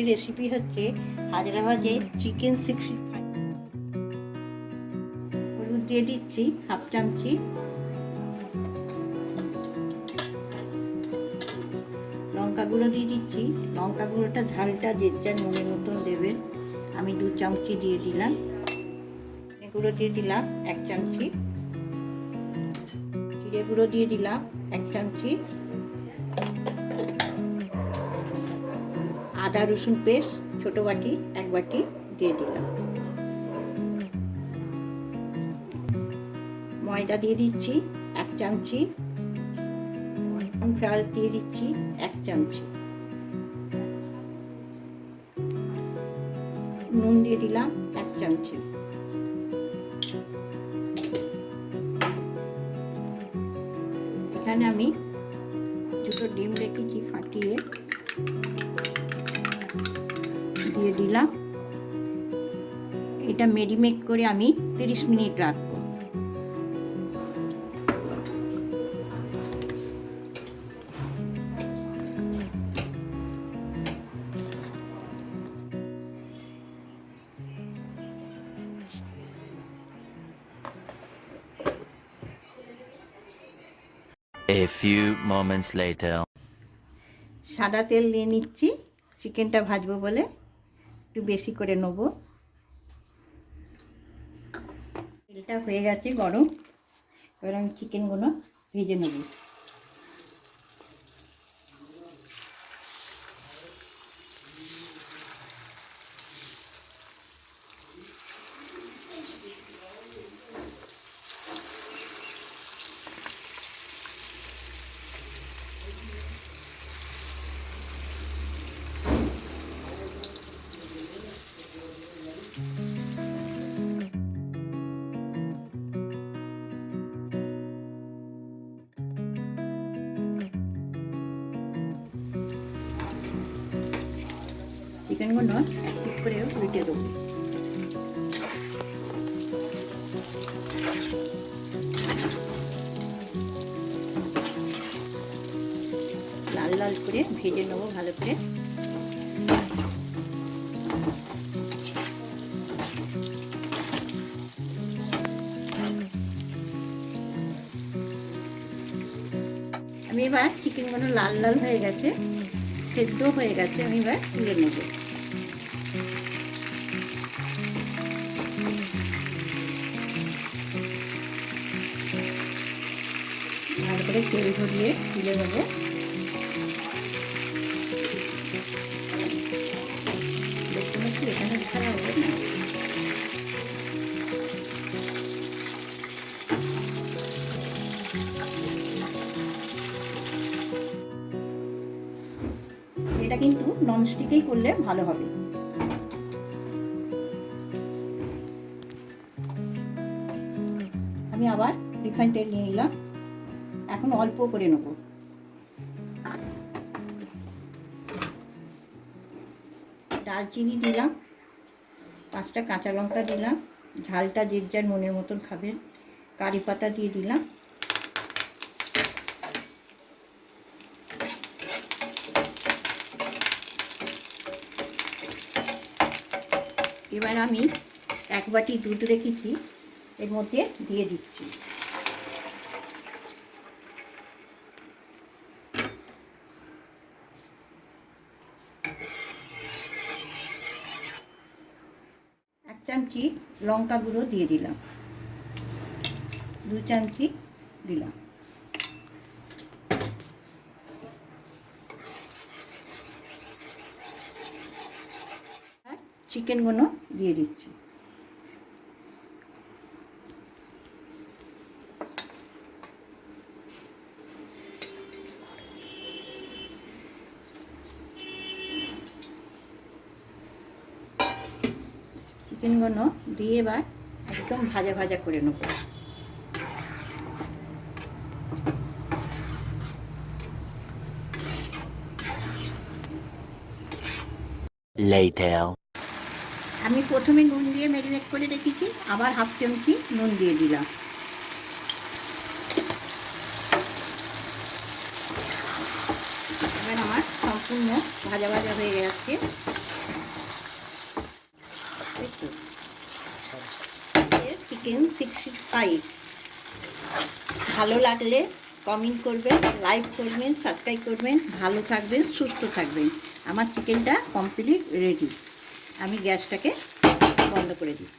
আজকের রেসিপি হচ্ছে হাজরা ভাজে চিকেন সিক্সটি ফাইভ হলুদ দিয়ে দিচ্ছি হাফ চামচি। লঙ্কা গুঁড়ো দিয়ে দিচ্ছি। লঙ্কা গুঁড়োটা ঝালটা যে যার মনের মতন দেবেন। আমি দু চামচি দিয়ে দিলাম। গুঁড়ো দিয়ে দিলাম এক চামচি। জিরে গুঁড়ো দিয়ে দিলাম এক চামচি। আদা, রসুন পেস্ট, ছোট বাটি, এক বাটি দিয়ে দিলাম। ময়দা দিয়ে দিচ্ছি এক চামচি। ফ্লাওয়ার দিয়ে দিচ্ছি এক চামচি। নুন দিয়ে দিলাম এক চামচি। এখানে আমি দুটো ডিম রেখেছি ফাটিয়ে। দিয়ে দিলাম। এটা মেরিমেক করে আমি তিরিশ মিনিট রাখব। A few moments later. সাদা তেল নিয়ে নিচ্ছি চিকেনটা ভাজবো বলে। একটু বেশি করে নেব। তেলটা হয়ে গেছে গরম। এবার আমি চিকেনগুলো ভেজে নেব। চিকেনগুলো এক পিস করে উল্টে দেবো লাল লাল করে ভেজে নেব ভালো করে আমি এবার চিকেনগুলো লাল লাল হয়ে গেছে সেদ্ধ হয়ে গেছে আমি এবার তুলে নেব করে তেল ধরিয়ে তুলে পাচ্ছি এখানে এটা কিন্তু ননস্টিকেই করলে ভালো হবে। আমি আবার রিফাইন তেল নিয়ে নিলাম। এখন অল্প করে নেব। দালচিনি দিলাম, পাঁচটা কাঁচা লঙ্কা দিলাম, ঝালটা যে যার মনের মতন খাবেন, কারি পাতা দিয়ে দিলাম। এবার আমি এক বাটি দুধ রেখেছি, এর মধ্যে দিয়ে দিচ্ছি এক চামচি লঙ্কা গুঁড়ো দিয়ে দিলাম। দু চামচি দিলাম। চিকেনগুলো দিয়ে দিচ্ছি। চিকেনগুলো দিয়ে এবার একদম ভাজা ভাজা করে নেব। আমি প্রথমে নুন দিয়ে ম্যারিনেট করে রেখেছি আবার হাফ চামচি নুন দিয়ে দিলাম। এবার আমার সম্পূর্ণ ভাজা ভাজা হয়ে গেছে। চিকেন সিক্সটি ফাইভ ভালো লাগলে কমেন্ট করবেন লাইক করবেন সাবস্ক্রাইব করবেন, ভালো থাকবেন, সুস্থ থাকবেন। আমার চিকেনটা কমপ্লিট রেডি আমি গ্যাসটাকে বন্ধ করে দিই।